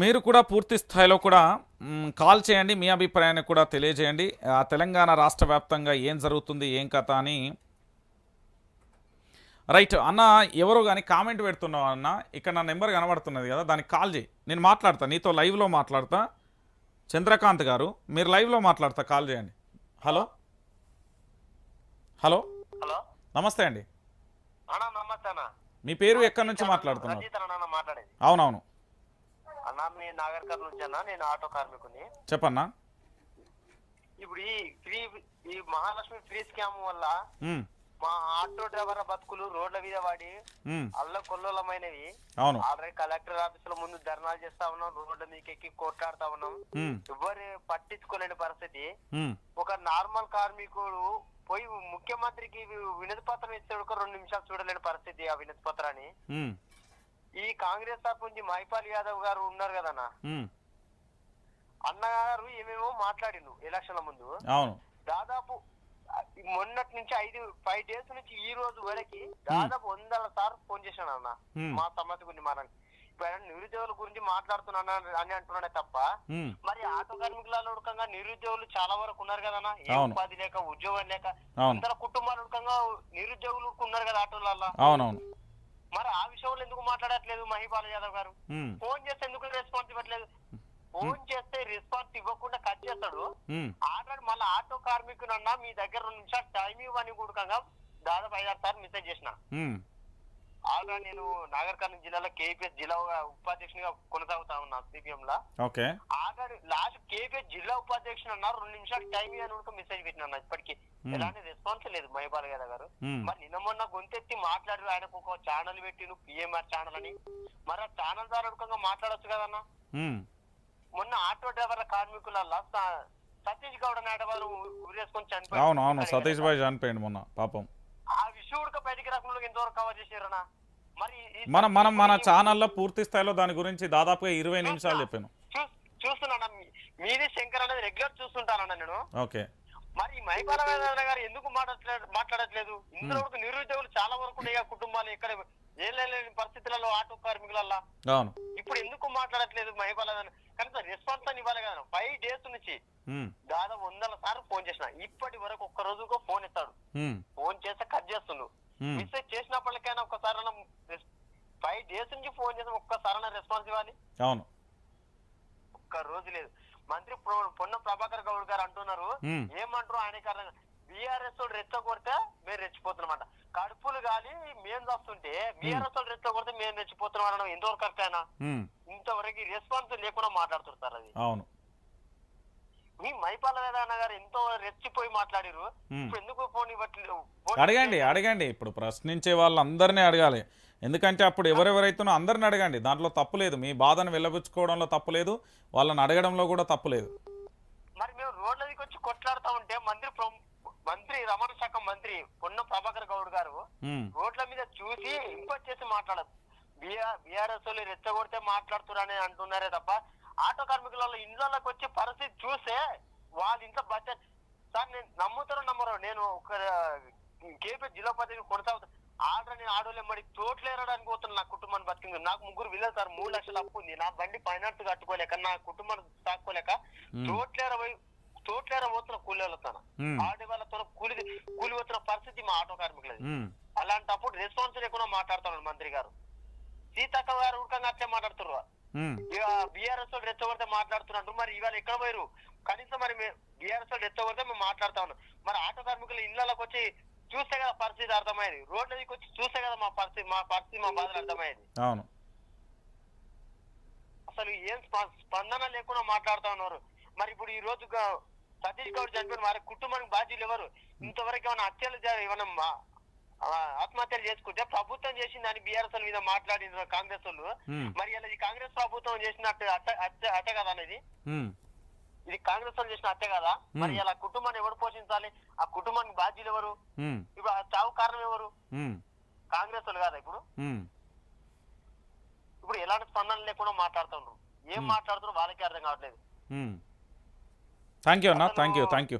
మీరు కూడా పూర్తి స్థాయిలో కూడా కాల్ చేయండి మీ అభిప్రాయాన్ని కూడా తెలియజేయండి. ఆ, తెలంగాణ రాష్ట్ర వ్యాప్తంగా ఏం జరుగుతుంది ఏం కథ అని. రైట్ అన్న ఎవరో కానీ కామెంట్ పెడుతున్నావు అన్న ఇక్కడ నా నెంబర్ కనబడుతున్నది కదా దానికి కాల్ చేయి. నేను మాట్లాడతా నీతో లైవ్లో మాట్లాడతా. చంద్రకాంత్ గారు మీరు లైవ్లో మాట్లాడతా కాల్ చేయండి. హలో? హలో? హలో? నమస్తే అండి. మీ పేరు ఎక్కడి నుంచి మాట్లాడుతున్నారు మాట్లాడేది. అవునవును. నేను నాగర్కర్ నుంచి అన్న నేను ఆటో కార్మికుని. చెప్పన్నా? ఇప్పుడు ఈ ఫ్రీ ఈ మహాలక్ష్మి ఫ్రీ స్కామ్ వల్ల మ్, ఆటో డ్రైవర్ల బతుకులు రోడ్ల మీద పడి మ్, అల్ల కొల్లోలమైనవి. అవును. ఆల్రెడీ కలెక్టర్ ఆఫీస్లో ముందు ధర్నాలు చేస్తా ఉన్నాం రోడ్ల మీకు ఎక్కి కొట్లాడుతా ఉన్నాం. ఎవరు పట్టించుకోలేని పరిస్థితి. ఒక నార్మల్ కార్మికుడు పోయి ముఖ్యమంత్రికి వినతి పత్రం ఇస్తాడు ఒక రెండు నిమిషాలు చూడలేని పరిస్థితి ఆ వినతి పత్రాన్ని. ఈ కాంగ్రెస్ తరపు నుంచి మైపాల్ యాదవ్ గారు ఉన్నారు కదన్నా? మ్, అన్నగారు ఏమేమో మాట్లాడిండు ఎలక్షన్ల ముందు. దాదాపు మొన్నటి నుంచి ఐదు ఫైవ్ డేస్ నుంచి ఈ రోజు వరకు దాదాపు వందల సార్లు ఫోన్ చేశాను అన్న. మా సమస్య గురించి మాట్లాడి ఇప్పుడు నిరుద్యోగుల గురించి మాట్లాడుతున్నాను అని అంటున్నాడే తప్ప మరి ఆటో కార్మికులలో ఉడకంగా నిరుద్యోగులు చాలా వరకు ఉన్నారు కదన్నా. ఏ. ఉపాధి లేక ఉద్యోగం లేక అందర కుటుంబాలు ఉడకంగా నిరుద్యోగులు ఉన్నారు కదా ఆటోలలో మరి ఆ విషయంలో ఎందుకు మాట్లాడట్లేదు మహిపాల్ యాదవ్ గారు? ఫోన్ చేస్తే ఎందుకు రెస్పాన్స్ ఇవ్వట్లేదు? ఫోన్ చేస్తే రెస్పాన్స్ ఇవ్వకుండా కట్ చేస్తాడు. ఆల్రెడీ మళ్ళీ ఆటో కార్మికునన్నా మీ దగ్గర రెండు నిమిషాలు టైం ఇవ్వని కూడకంగా దాదాపు ఐదారు సార్లు మెసేజ్ చేసిన. ఆల్రెడీ నేను నాగర్ కర్నూలు జిల్లాలో కేపీఎస్ జిల్లా ఉపాధ్యక్షునిగా కొనసాగుతా ఉన్నా సిపిఎం లా ఓకే. ఆల్రెడీ లాస్ట్ కేపీఎస్ జిల్లా ఉపాధ్యక్షుడు అన్నారు రెండు నిమిషాలు టైం కూడా మెసేజ్ పెట్టినా ఇప్పటికీ. ఎలాంటి రెస్పాన్స్ లేదు మహిపాల్ గారు మ్, మరి నిన్న మొన్న గొంతెత్తి మాట్లాడారు ఆయనకు ఒక ఛానల్ పెట్టి నువ్వు పిఎంఆర్ ఛానల్ అని. మరి ఆ ఛానల్ ద్వారా ఉడకంగా మాట్లాడొచ్చు కదన్నా మొన్న ఆటో డ్రైవర్ల కార్మికుల సతీష్ గౌడ నాటవారు ఉరేసుకొని చనిపోయారు. అవును అవును సతీష్ భాయ్ చనిపోయింది మొన్న పాపం. ఆ విషయం ఉడక బయటికి రాకుండా ఎంతవరకు కవర్ చేశారనా మనం మనం మన ఛానల్లో పూర్తి స్థాయిలో దాని గురించి దాదాపుగా ఇరవై నిమిషాలు చెప్పాను. చూ- చూస్తున్నానా మీ- మీది శంకర్ అనేది రెగ్యులర్ చూస్తుంటానన్నా నేను. ఓకే. మరి ఈ మైపాల వేదన గారు ఎందుకు మాట్లాడట్లేదు మాట్లాడట్లేదు? ఇందులో నిరుద్యోగులు చాలా వరకు ఉన్నాయి కుటుంబాలు ఎక్కడ ఏం లేని పరిస్థితులలో ఆటో కార్మికులల్లా. అవును. ఇప్పుడు ఎందుకు మాట్లాడట్లేదు మహిపాల కనీసం రెస్పాన్స్ అని ఇవ్వాలి కదా. ఫైవ్ డేస్ నుంచి దాదాపు వందల సార్లు ఫోన్ చేసిన. ఇప్పటి వరకు ఒక్క రోజుకో ఫోన్ ఇస్తాడు. ఫోన్ చేస్తే కట్ చేస్తుండు. మ్, మెసేజ్ చేసినప్పటికైనా ఒక్కసారి నుంచి ఫోన్ చేసి ఒక్కసారైనా రెస్పాన్స్ ఇవ్వాలి. అవును. ఒక్క రోజు లేదు. మంత్రి పొన్నం ప్రభాకర్ గౌడ్ గారు అంటున్నారు. ఏమంటారు ఆయన కారణంగా? బీఆర్ఎస్ రెచ్చగొడితే మేము రెచ్చిపోతున్నామంట. కడుపులు గాలి మేము వస్తుంటే బీఆర్ఎస్ రెచ్చగొడితే మేము రెచ్చిపోతున్నాం అనడం ఎంతవరకు కరెక్ట్ అయినా ఇంతవరకు రెస్పాన్స్ లేకుండా మాట్లాడుతుంటారు అది. అవును. మీ మైపాల వేదాన్న గారు ఎంతో రెచ్చిపోయి మాట్లాడిరు. ఇప్పుడు ఎందుకు ఫోన్ ఇవ్వట్లేదు? అడగండి అడగండి. ఇప్పుడు ప్రశ్నించే వాళ్ళందరినీ అడగాలి. ఎందుకంటే అప్పుడు ఎవరెవరైతున్నో అందరిని అడగండి. దాంట్లో తప్పు లేదు. మీ బాధను వెళ్ళబుచ్చుకోవడంలో తప్పు లేదు. వాళ్ళని అడగడంలో కూడా తప్పు లేదు. మరి మేము రోడ్ల దిగి వచ్చి కొట్లాడుతా ఉంటే మంత్రి మంత్రి రమణ శాఖ మంత్రి పొన్నం ప్రభాకర్ గౌడ్ గారు రోడ్ల మీద చూసి ఇంపట్ చేసి మాట్లాడదు బీఆర్ఎస్ రెచ్చగొడితే మాట్లాడుతున్నారని అంటున్నారే తప్ప ఆటో కార్మికుల ఇండ్లలోకి వచ్చి పరిస్థితి చూస్తే వాళ్ళ ఇంట్లో బడ్జెట్ సార్ నేను నమ్ముతారో నమ్మరు నేను ఒక కేపీ జిల్లా పద్ధతి కొనసాగుతా ఆల్రెడీ నేను ఆడోళ్ళు ఎమ్మడి తోట్లేరడానికి పోతున్నా నా కుటుంబాన్ని బతికింది. నాకు ముగ్గురు విలేదు సార్ మూడు లక్షలు అప్పు ఉంది. నా బండి ఫైనాన్స్ కట్టుకోలేక నా కుటుంబాన్ని తాక్కోలేక తోట్లేర పోయి తోట్లేర పోతున్న కూలి వెళ్తాను ఆటో వాళ్ళతో కూలి కూలి పోతున్న పరిస్థితి మా ఆటో కార్మికులది. అలాంటప్పుడు రెస్పాన్స్ లేకుండా మాట్లాడుతున్నాడు మంత్రి గారు. సీతక్క గారు ఉడకంగా అట్లే మాట్లాడుతున్నారు ఇక బీఆర్ఎస్ వాళ్ళు రెచ్చగొడితే మాట్లాడుతున్నారు మరి ఇవాళ ఎక్కడ పోయారు కనీసం మరి బీఆర్ఎస్ వాళ్ళు రెచ్చగొడితే మేము మాట్లాడుతా ఉన్నాం. మరి ఆటో కార్మికులు ఇళ్ళలోకి వచ్చి చూస్తే కదా పరిస్థితి అర్థమయ్యేది రోడ్ల దిగి వచ్చి చూస్తే కదా మా పరిస్థితి మా పరిస్థితి మా బాధలు అర్థమయ్యేది అవును. అసలు ఏం స్ప- స్పందన లేకుండా మాట్లాడుతా ఉన్నారు. మరి ఇప్పుడు ఈ రోజు సతీష్ గౌడ్ చనిపోయిన వారి కుటుంబానికి బాధ్యులు ఎవరు? ఇంతవరకు ఏమైనా హత్యలు ఏమైనా ఆత్మహత్యలు చేసుకుంటే ప్రభుత్వం చేసిందని బీఆర్ఎస్ మీద మాట్లాడిన కాంగ్రెస్ వాళ్ళు. మరి ఇలా ఈ కాంగ్రెస్ ప్రభుత్వం చేసినట్టు అట్ట అట్ట- కదా అనేది? ఇది కాంగ్రెస్ వాళ్ళు చేసిన అట్టే కదా? మరి ఇలా కుటుంబాన్ని ఎవరు పోషించాలి? ఆ కుటుంబానికి బాధ్యులు ఎవరు? ఇప్పుడు ఆ చావు కారణం ఎవరు? కాంగ్రెస్ వాళ్ళు కదా ఇప్పుడు. ఇప్పుడు ఎలాంటి స్పందన లేకుండా మాట్లాడుతున్నారు? ఏం మాట్లాడుతున్నారు వాళ్ళకి అర్థం కావట్లేదు. థ్యాంక్ యూ అన్న. Thank you thank you